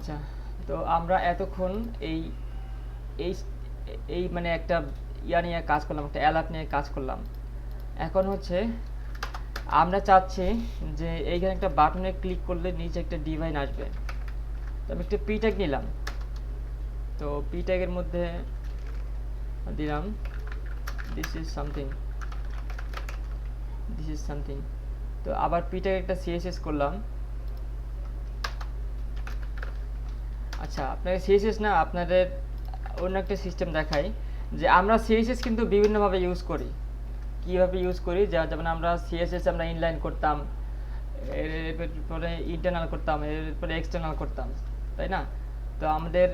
আচ্ছা। তো আমরা এতক্ষণ এই এই এই মানে একটা ইয়া নিয়ে কাজ করলাম, একটা অ্যালাপ নিয়ে কাজ করলাম। এখন হচ্ছে আমরা চাচ্ছি যে এইখানে একটা বাটনে ক্লিক করলে নিচে একটা ডিভাইন আসবে। তো আমি একটা পি ট্যাগ নিলাম। তো পি ট্যাগের মধ্যে দিলাম this is something this is something তো আবার পি ট্যাগ একটা সিএসএস করলাম। আচ্ছা আপনাকে সিএসএস না, আপনাদের অন্য একটা সিস্টেম দেখাই, যে আমরা সিএসএস কিন্তু বিভিন্নভাবে ইউজ করি। কীভাবে ইউজ করি? যা, যেমন আমরা সিএসএস আমরা ইনলাইন করতাম, এর এরপরে ইন্টারনাল করতাম এরপরে এক্সটার্নাল করতাম, তাই না? তো আমাদের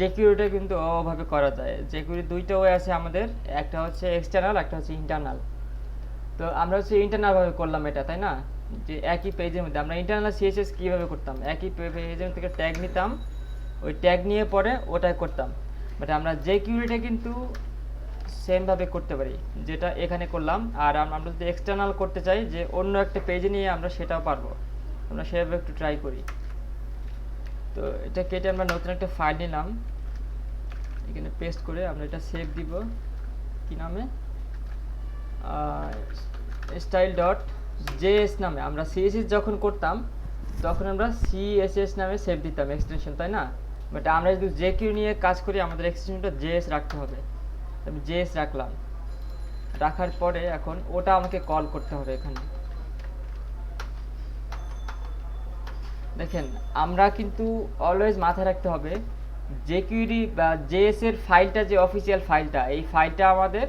জেকিউরিটা কিন্তু ওভাবে করা যায়। জেকিউরি দুইটা ওয়ে আছে আমাদের, একটা হচ্ছে এক্সটার্নাল একটা হচ্ছে ইন্টারনাল তো আমরা হচ্ছে ইন্টারনালভাবে করলাম এটা, তাই না? যে একই পেজের মধ্যে, আমরা ইন্টারনাল সিএসএস কীভাবে করতাম? একই পেজের থেকে ট্যাগ নিতাম ওই ট্যাগ নিয়ে পরে ওটাই করতাম। বাট আমরা যে কিউরিটা কিন্তু সেমভাবে করতে পারি, যেটা এখানে করলাম। আর আমরা যদি এক্সটার্নাল করতে চাই, যে অন্য একটা পেজে নিয়ে আমরা সেটাও পারব। আমরা সেভাবে একটু ট্রাই করি। তো এটা কেটে আমরা নতুন একটা ফাইল নিলাম। এখানে পেস্ট করে আমরা এটা সেভ দিব। কি নামে? স্টাইল ডট জেএস নামে। আমরা সিএসএস যখন করতাম, তখন আমরা সিএসএস নামে সেভ দিতাম এক্সটেনশন তাই না? বাট আমরা যদি জে কিউ নিয়ে কাজ করি, আমাদের এক্সটেনশনটা জেএস রাখতে হবে। আমি জেএস রাখলাম। রাখার পরে এখন ওটা আমাকে কল করতে হবে এখানে। দেখেন, আমরা কিন্তু অলওয়েজ মাথায় রাখতে হবে যে কিউরি বা জেএস এর ফাইলটা যে অফিসিয়াল ফাইলটা এই ফাইলটা আমাদের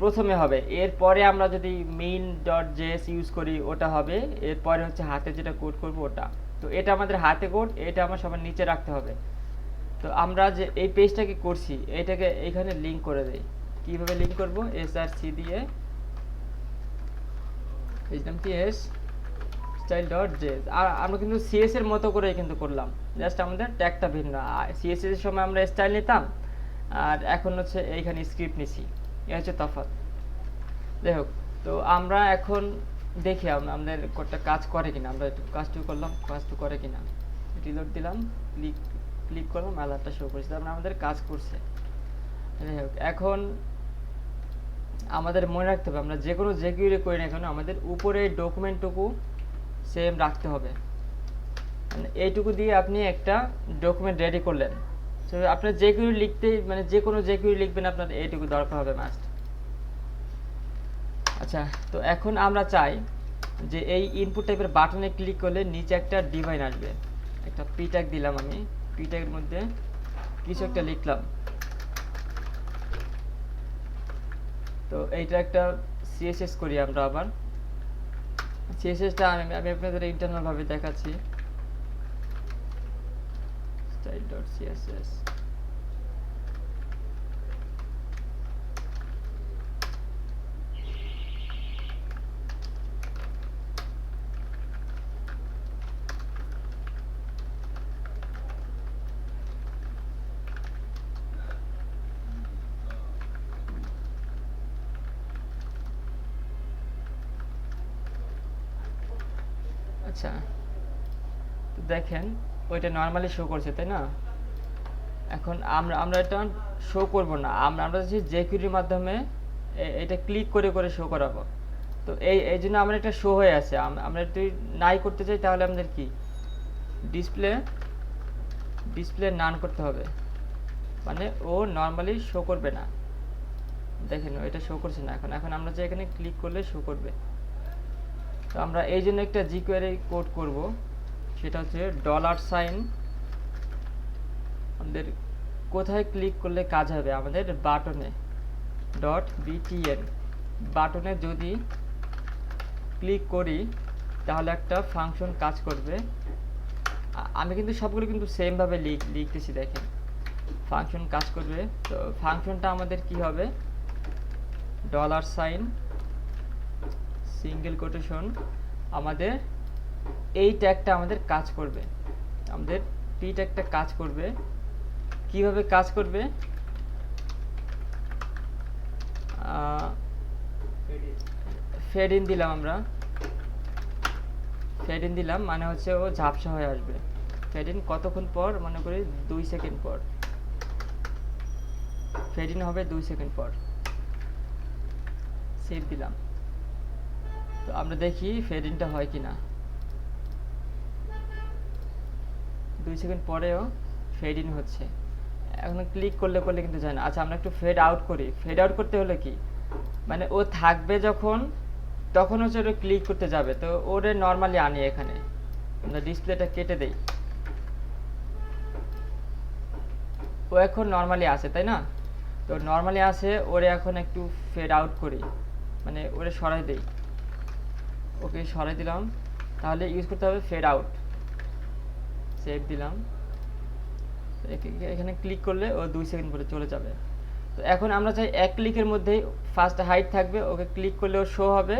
প্রথমে হবে। এরপরে আমরা যদি মেইন ডট জেএস ইউজ করি, ওটা হবে। এরপরে হচ্ছে হাতে যেটা কোড করব, ওটা। তো এটা আমাদের হাতে কোড এটা আমার সবার নিচে রাখতে হবে। তো আমরা যে এই পেজটাকে করছি, এটাকে এখানে লিংক করে দেই। কীভাবে লিংক করব? এস আর সি দিয়ে পেজ কি এস স্টাইল ডট জেস আর আমরা কিন্তু সিএস এর মতো করে কিন্তু করলাম। জাস্ট আমাদের ট্যাগটা ভিন্ন। সিএসএস এর সময় আমরা স্টাইল নিতাম, আর এখন হচ্ছে এইখানে স্ক্রিপ্ট নিছি। এ হচ্ছে যাই হোক, তো আমরা এখন দেখি আম- আমাদের কোডটা কাজ করে কিনা। আমরা একটু কাজটু করলাম কাজটু করে কিনা। রিলোড দিলাম ক্লিক ক্লিক করলাম অ্যালার্টটা শো করেছে তার মানে আমাদের কাজ করছে। যাই হোক, এখন আমাদের মনে রাখতে হবে, আমরা যে কোনো যে কিউরি করি না কেন, আমাদের উপরে ডকুমেন্টটুকু সেম রাখতে হবে। মানে এইটুকু দিয়ে আপনি একটা ডকুমেন্ট রেডি করলেন। তো আপনার যে কিউরি লিখতে মানে যে কোনো যে কিউরি লিখবেন, আপনার এইটুকু দরকার হবে মাস্ট আচ্ছা তো এখন আমরা চাই যে এই ইনপুট টাইপের বাটনে ক্লিক করলে নিচে একটা ডিভাইন আসবে। একটা পি ট্যাগ দিলাম আমি। পি মধ্যে কিছু একটা লিখলাম। তো এইটা একটা সিএসএস করি আমরা আবার। সিএসএসটা আমি আমি আপনাদের ইন্টারনাল ভাবে দেখাচ্ছি। স্টাইল ডট সিএসএস আচ্ছা। তো দেখেন, ওইটা নর্মালি শো করছে, তাই না? এখন আমরা আমরা এটা শো করব না। আমরা আমরা যে জেকিউরির মাধ্যমে এটা ক্লিক করে করে শো করাবো। তো এই এই জন্য আমরা একটা শো হয়ে আছে। আম- আমরা যদি নাই করতে চাই, তাহলে আমাদের কি? ডিসপ্লে ডিসপ্লে নান করতে হবে। মানে ও নর্মালি শো করবে না। দেখেন, ও এটা শো করছে না। এখন এখন আমরা যে এখানে ক্লিক করলে শো করবে। তো আমরা এই জন্য একটা জিকোয়ারি কোড করব। সেটা হচ্ছে ডলার সাইন আমাদের কোথায় ক্লিক করলে কাজ হবে? আমাদের বাটনে ডট বিটিএন বাটনে যদি ক্লিক করি, তাহলে একটা ফাংশন কাজ করবে। আমি কিন্তু সবগুলো কিন্তু সেমভাবে লিখ লিখতেছি, দেখেন। ফাংশন কাজ করবে। তো ফাংশনটা আমাদের কি হবে? ডলার সাইন সিঙ্গেল কোটেশন আমাদের এই ট্যাগটা আমাদের কাজ করবে। আমাদের পি ট্যাগটা কাজ করবে। কীভাবে কাজ করবে? ফেড ইন দিলাম আমরা। ফেড ইন দিলাম মানে হচ্ছে ও ঝাপসা হয়ে আসবে। ফেড ইন কতক্ষণ পর? মনে করি দুই সেকেন্ড পর। ফেড ইন হবে দুই সেকেন্ড পর। সেভ দিলাম। তো আমরা দেখি ফেড ইনটা হয় কি না দুই সেকেন্ড পরেও ফেড ইন হচ্ছে। এখন ক্লিক করলে করলে কিন্তু যায় না। আচ্ছা আমরা একটু ফেড আউট করি। ফেড আউট করতে হলে কি? মানে ও থাকবে যখন, তখন হচ্ছে ওটা ক্লিক করতে যাবে। তো ওরে নর্মালি আনি এখানে। আমরা ডিসপ্লেটা কেটে দেই। ও এখন নর্মালি আছে তাই না? তো নর্মালি আছে ওরে এখন একটু ফেড আউট করি। মানে ওরে সরাই দেই। ওকে সরাই দিলাম। তাহলে ইউজ করতে হবে ফেড আউট সেভ দিলাম। এখানে ক্লিক করলে ও দুই সেকেন্ড পরে চলে যাবে। তো এখন আমরা চাই এক ক্লিকের মধ্যেই ফার্স্ট হাইট থাকবে। ওকে ক্লিক করলে ও শো হবে।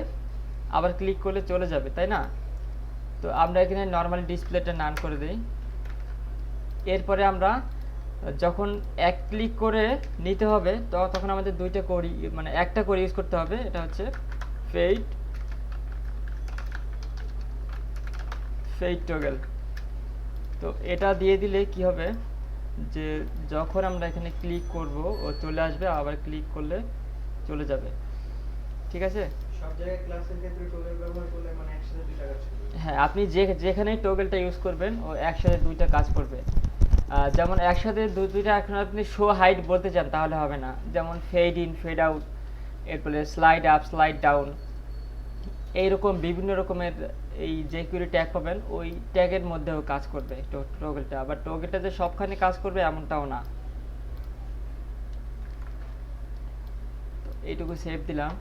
আবার ক্লিক করলে চলে যাবে, তাই না? তো আমরা এখানে নর্মাল ডিসপ্লেটা নান করে দিই। এরপরে আমরা যখন এক ক্লিক করে নিতে হবে তখন আমাদের দুইটা কোড মানে একটা করে ইউজ করতে হবে। এটা হচ্ছে ফেইট ফেইট টগেল তো এটা দিয়ে দিলে কি হবে? যে যখন আমরা এখানে ক্লিক করব ও চলে আসবে আবার ক্লিক করলে চলে যাবে। ঠিক আছে? সব জায়গায় ক্লাসের ক্ষেত্রে টোগেল ব্যবহার করলে মানে একসাথে দুইটা কাজ করবে। হ্যাঁ আপনি যে যেখানে টগলটা ইউজ করবেন ও একসাথে দুইটা কাজ করবে। যেমন একসাথে দু দুইটা এখন আপনি শো হাইট বলতে চান তাহলে হবে না। যেমন ফেড ইন ফেড আউট এরপরে স্লাইড আপ স্লাইড ডাউন এইরকম বিভিন্ন রকমের এই যে কিউরি ট্যাগ পাবেন, ওই ট্যাগের মধ্যেও কাজ করবে টগলটা আবার টগলটা যে সবখানে কাজ করবে এমনটাও না। এইটুকু সেভ দিলাম।